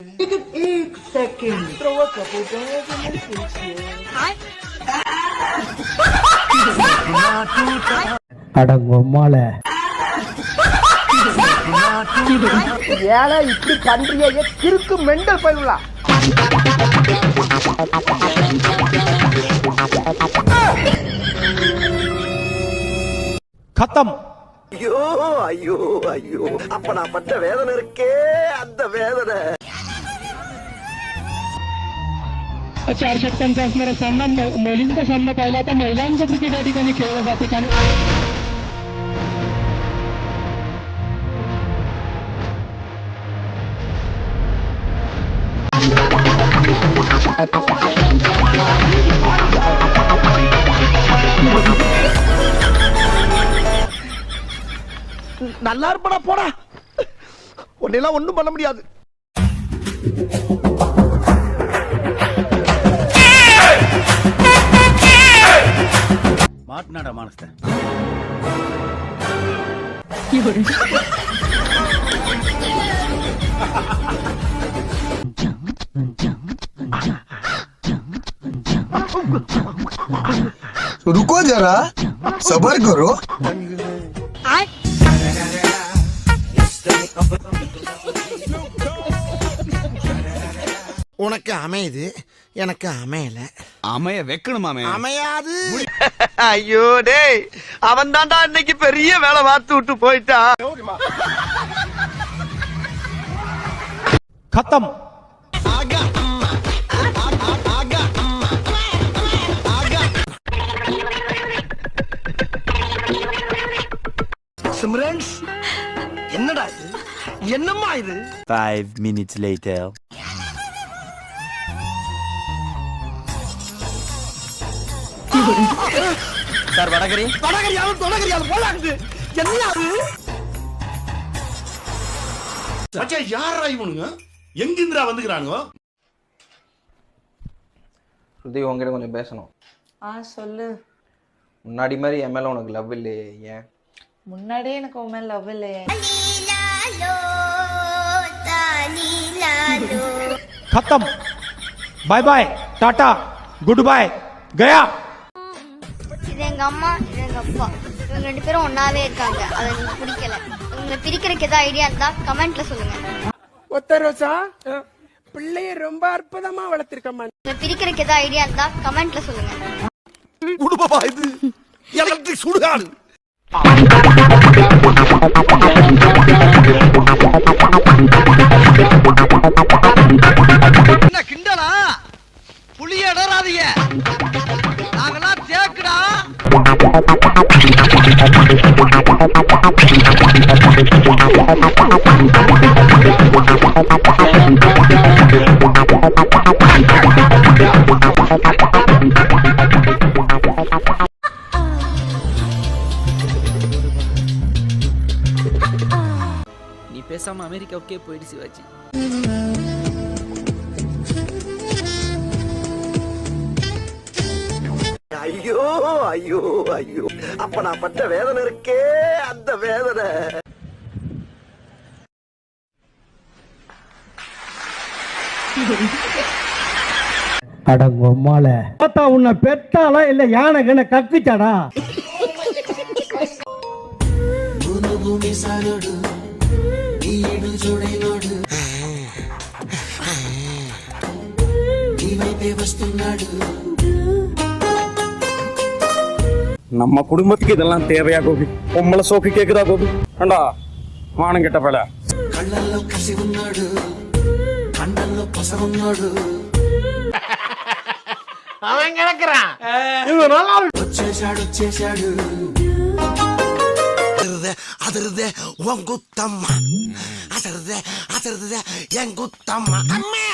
Take it eight seconds. Throw a couple balls in the kitchen. அடங்கொம்மால ஏழை இப்படி கன்றியையே திருக்கு mental பயிலா கத்தம் ஐயோ ஐயோ ஐயோ அப்ப நான் பட்ட வேதனை இருக்கே அந்த வேதனை चार षटकांचा असणारा सामना म- मुलींचा सामना पाहिला तर महिलांचं क्रिकेट या ठिकाणी खेळलं जाते कारण நல்லா இருப்படா போடா உன்னெல்லாம் ஒண்ணும் பண்ண முடியாது ಮಾತನಾಡ ಮಾಡಿಸ್ತೆ रुको जरा सबर करो। உனக்கு அமையுது எனக்கு அமையல. அமைய வைக்கணுமாமே அமையாது. ஐயோ டேய் அவன் தான்டா இன்னைக்கு பெரிய வேலை பார்த்து விட்டு போயிட்டா. கத்தம். சிம்ரன்ஸ் என்னடா இது? என்னம்மா இது? 5 minutes later. சார் வடகரி வடகரியாலும் தொடகரியாலும் போலாக்குது என்ன அது மச்சான் யாரா இவனுங்க எங்கிந்திரா வந்துக்கிறானுங்க ஸ்ருதி உங்ககிட்ட கொஞ்சம் பேசணும் ஆ சொல்லு முன்னாடி மாதிரி என் மேல உனக்கு லவ் இல்லையே ஏன் முன்னாடியே எனக்கு உன் மேல லவ் இல்லையே खत्म bye bye tata goodbye गया இது எங்க அம்மா இது எங்க அப்பா. இவங்க ரெண்டு பேரும் ஒன்னாவே இருக்காங்க. அது எனக்கு பிடிக்கல. இவங்க பிரிக்கிறதுக்கு ஏதாவது ஐடியா இருந்தா கமெண்ட்ல சொல்லுங்க. ஒத்த ரோசா? பிள்ளைய ரொம்ப அற்புதமா வளர்த்திருக்கம்மா இவங்க பிரிக்கிறதுக்கு ஏதாவது ஐடியா இருந்தா கமெண்ட்ல சொல்லுங்க. குடும்பமா இது. எலக்ட்ரிக் சுடுகாடு. నీ పేసమ్మ అమెరికా ఒకే పోయిడు శివాజీ ஐயோ ஐயோ. அப்ப நான் பட்ட வேதனை இருக்கே அந்த வேதனை. அடங்கொம்மால பார்த்தா உன்னை பெத்தாளா இல்ல யானை கண்ண கக்குச்சாடா? நம்ம குடும்பத்துக்கு இதெல்லாம் தேவையா கோபி? பொம்பளை சோக்கு கேக்குதா கோபி? ஏண்டா மானம் கெட்ட பல அவன் கிடக்குறான். அதிருத அதிருத உன் குத்தம்மா. அதிருத அதிருத என் குத்தம்மா. அம்மா!